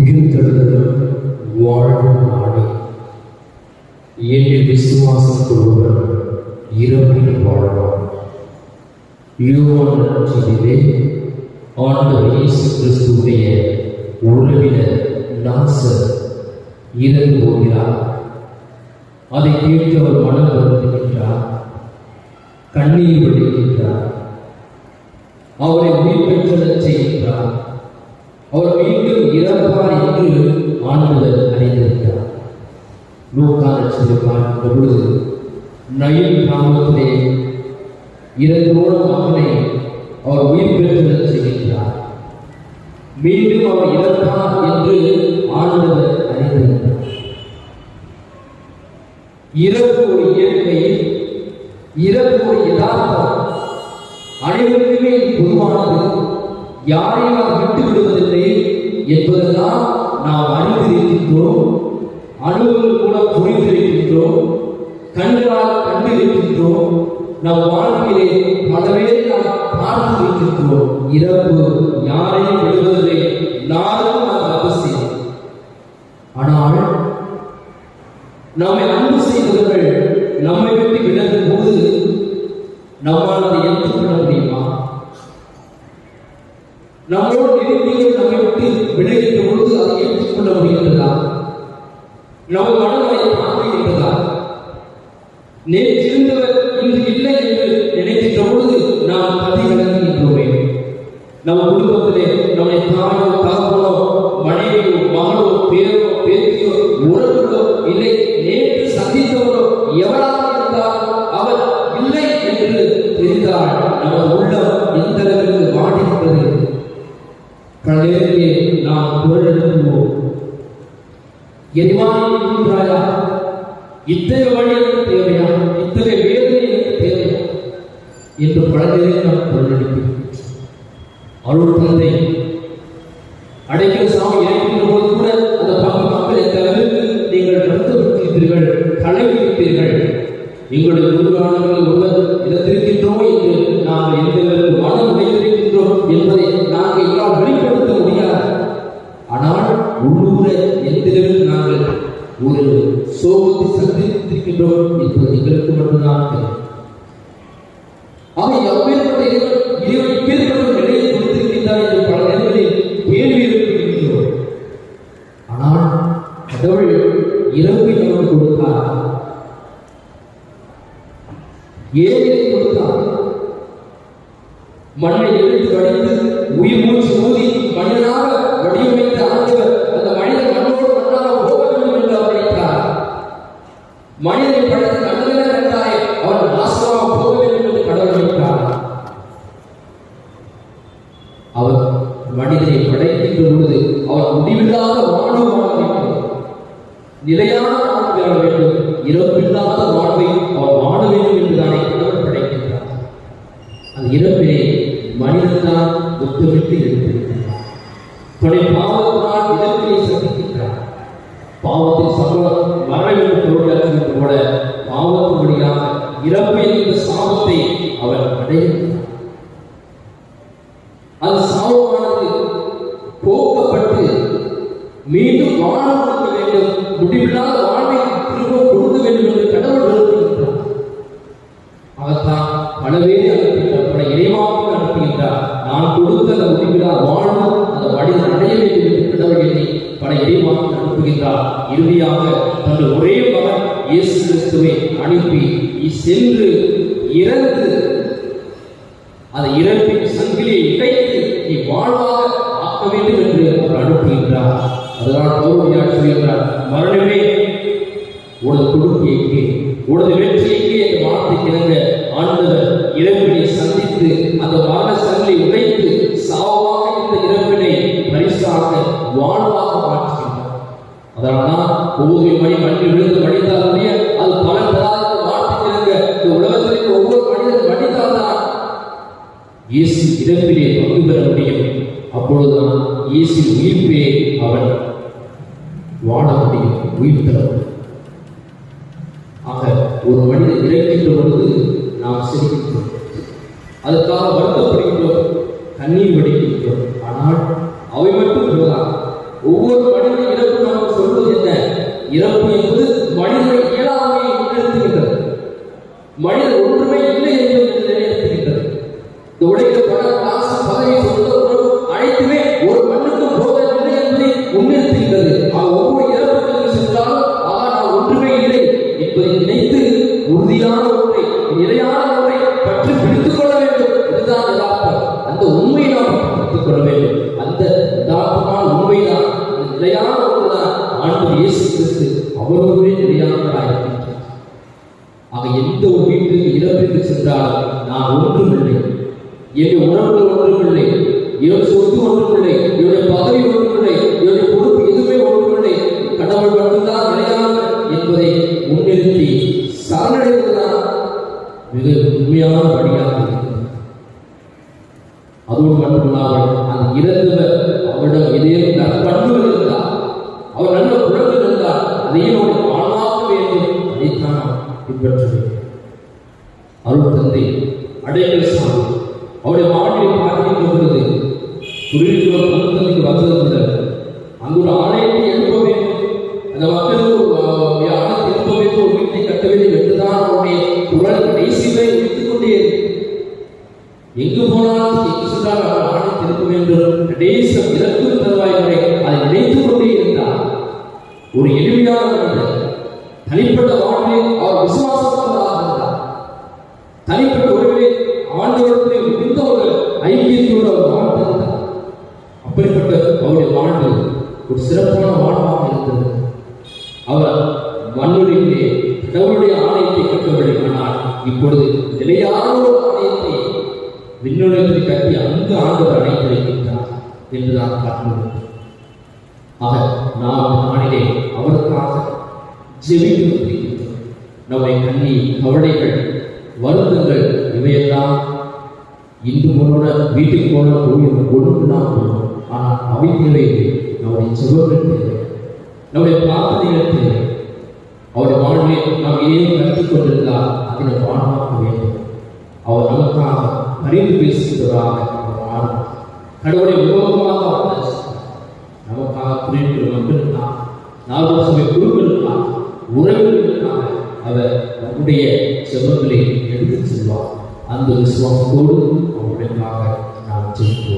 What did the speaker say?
உயிர்த்தெழுதலும் வாழும் நாடு என்னில் விசுவாசம் கொள்வர் இறப்பில் வாழ்வார் யோவான் நற்செய்தியிலே ஆண்டவர் இயேசு கிறிஸ்துவுடைய உறவினர் நாசர் இறந்து போகிறார் அதை கேட்டு அவர் மனம் வருந்துகின்றார் கண்ணீர் விடுகின்றார் அவரை உயிர் பெற்ற செய்கின்றார் அவர் மீண்டும் இறப்பார் என்று ஆண்டவர் அறிந்திருக்கிறார். லூக்கான சொல்லி பார்க்கின்ற பொழுது நயில் கிராமத்திலே இறந்தோட மகனை அவர் உயிர் பெற்றெழச் செய்கின்றார். மீண்டும் அவர் இறப்பார் என்று ஆண்டவர் அறிந்திருக்கிறார். இறப்பு ஒரு இயற்கை இறப்பு ஒரு யதார்த்தம். அனைவருக்குமே பொதுவானது. யாரையும் நாம் விட்டு விடுவதில்லை என்பதெல்லாம் நாம் அறிந்திருக்கின்றோம். அனுபவங்கள் கூட புரிந்திருக்கின்றோம். கண்களால் கண்டிருக்கின்றோம். நம் வாழ்க்கையிலே பலவே நாம் பார்த்திருக்கின்றோம். இறப்பு யாரையும் விடுவதில்லை. எல்லாருக்கும் அது அவசியம். ஆனால் நம்மை அன்பு செய்தவர்கள் நம்மை விட்டு விலகும் போது நம்மால் அதை ஏற்றுக்கொள்ள நம்மளோடு நம்மோடு நம்மை விட்டு விடைகின்ற பொழுது அதை ஏற்றுக்கொள்ள முடிகின்றதா? நமது மனம் பார்க்கின்றதா நேற்றிருந்தவர் இன்று இல்லை என்று நினைக்கின்ற பொழுது நாம் கதி விளங்குகின்றோமே நம்ம குடும்பத்திலே நம்முடைய தாயோ தகவலோ மனைவியோ மகளோ பேரோ இத்தகைய வழி எனக்கு தேவையா? இத்தகைய வேதனை எனக்கு தேவையா? என்று பலரிலே நாம் குரல் அருள் தந்தை அடைக்கிற சாமி இறைக்கின்ற போது கூட அந்த பங்கு மக்களை தவிர நீங்கள் நடந்து விட்டிருப்பீர்கள் கலவி இருப்பீர்கள் எங்களுடைய குருவானவர்கள் மண்ணை எடுத்து வடித்து உயிர் மூச்சு ஊதி மண்ணனாக வடிவமைத்த ஆண்டவர் அந்த மனிதன் மண்ணோடு மண்ணாக போக வேண்டும் என்று அவர் நினைத்தார். மனிதனை படைத்து நல்லதென கண்டாரே அவர் நாசமாக போக வேண்டும் என்று கடவுள் நினைத்தார். அவர் மனிதனை படைக்கின்ற பொழுது அவர் முடிவில்லாத இறப்பிலே மனிதன் தான் ஒத்துழைத்து எடுத்திருக்கிறார் தன்னுடைய பாவத்தினால் இறப்பினை சந்திக்கின்றார். பாவத்தின் சம்பளம் மரணம் என்று கூட போல பாவத்தின் வழியாக இறப்பு என்கிற சாபத்தை அவர் அடைகின்றார். அது சாபமானது போக்கப்பட்டு மீண்டும் வாழ கொடுக்க வேண்டும் முடிவில்லாத நான் கொடுத்த அந்த முடிவிலா வாழ்வு அந்த மனிதன் அடைய வேண்டும் என்று கடவுள் எண்ணி பல இறைவாக்கு அனுப்புகின்றார். இறுதியாக தனது ஒரே மகன் இயேசு கிறிஸ்துவை அனுப்பி சென்று இறந்து அந்த இறப்பின் சங்கிலியை இணைத்து நீ வாழ்வாக ஆக்க வேண்டும் என்று அவர் அனுப்புகின்றார். அதனால் பௌர்ணியார் சொல்கின்றார் மரணமே உனது கொடுப்பு எங்கே உனது வெற்றி எங்கே என்று வார்த்தை கிடங்க ஆண்டவர் இறப்பினை சந்தித்து அந்த மரண சங்கிலை உடைத்து வாழ்வாக மாற்றுகின்றார் அதனால்தான் ஒவ்வொரு மணி மண்ணில் விழுந்து மடித்தாலுமே அது பலன் தராத இந்த வார்த்தை இந்த உலகத்தில் ஒவ்வொரு மனிதன் மடித்தால்தான் இயேசு இடத்திலே பங்கு பெற முடியும். அப்பொழுதுதான் இயேசு உயிர்ப்பே அவன் வாழ முடியும் உயிர் பெற முடியும். ஆக ஒரு மனிதன் இறக்கின்ற பொழுது நாம் சிரிக்கின்றோம். அதுக்காக வருத்தப்படுகின்றோம் கண்ணீர் வடிக்கின்றோம். ஆனால் இறப்பிற்கு நான் ஒன்றுமில்லை. என்னுடைய உணவுகள் ஒன்றுமில்லை. என்னுடைய சொத்து ஒன்றுமில்லை. என்னுடைய பதவி ஒன்றுமில்லை. ஒரு எழுப்பவே அந்த மக்களுக்கு ஒரு, எழுப்பவே ஒரு வீட்டை கட்ட வேண்டும் என்றுதான் அவருடைய குரல் கடைசி வரை ஒழித்துக் கொண்டே எங்கு போனாலும் எங்கு சென்றால் அவர் ஆணை திருப்பும் என்று கடைசி இறக்கு தருவாய் வரை அதை நினைத்துக் கொண்டே இருந்தார். ஒரு எளிமையான மனிதர் தனிப்பட்ட வாழ்வில் அவர் விசுவாசத்தவராக இருந்தார். தனிப்பட்ட உறவிலே ஆண்டவரத்தில் மிகுந்த ஒரு ஐக்கியத்தோடு அவர் வாழ்ந்திருந்தார். அப்படிப்பட்ட அவருடைய வாழ்வு ஒரு சிறப்பான வானமாக இருந்தது. அவர் மண்ணுடைய கடவுளுடைய ஆலயத்தை கட்டவில்லை ஆனால் இப்பொழுது நிலையான ஒரு ஆலயத்தை விண்ணுலகத்தில் கட்டி அந்த ஆண்டவர் அழைத்து வைக்கின்றார் என்று நாம் பார்க்கிறோம் ஆக நாம் நாளிலே அவருக்காக ஜெபித்து நம்மை கண்ணி கவலைகள் வருத்தங்கள் இவையெல்லாம் இன்று முன்னோட வீட்டுக்கு போன ஒன்று நாம் போனோம் ஆனால் அவை தேவையில்லை நம்முடைய செவர்கள் தேவை நம்முடைய பிரார்த்தனைகள் தேவை அவருடைய வாழ்வை நாம் ஏன் கற்றுக் கொண்டிருந்தால் அதனை வாழ்வாக்க வேண்டும். அவர் நமக்காக பரிந்து பேசுகிறவராக அவர் கடவுளை விரோதமாக அவர் நமக்காக குறிப்பிட்டு வந்திருந்தார். நாலு சபை குழுக்களுக்காக உறவுகளுக்காக அவர் நம்முடைய செவங்களை எடுத்துச் செல்வார். அந்த விசுவாசத்தோடு அவர்களுக்காக நாம் செய்வோம்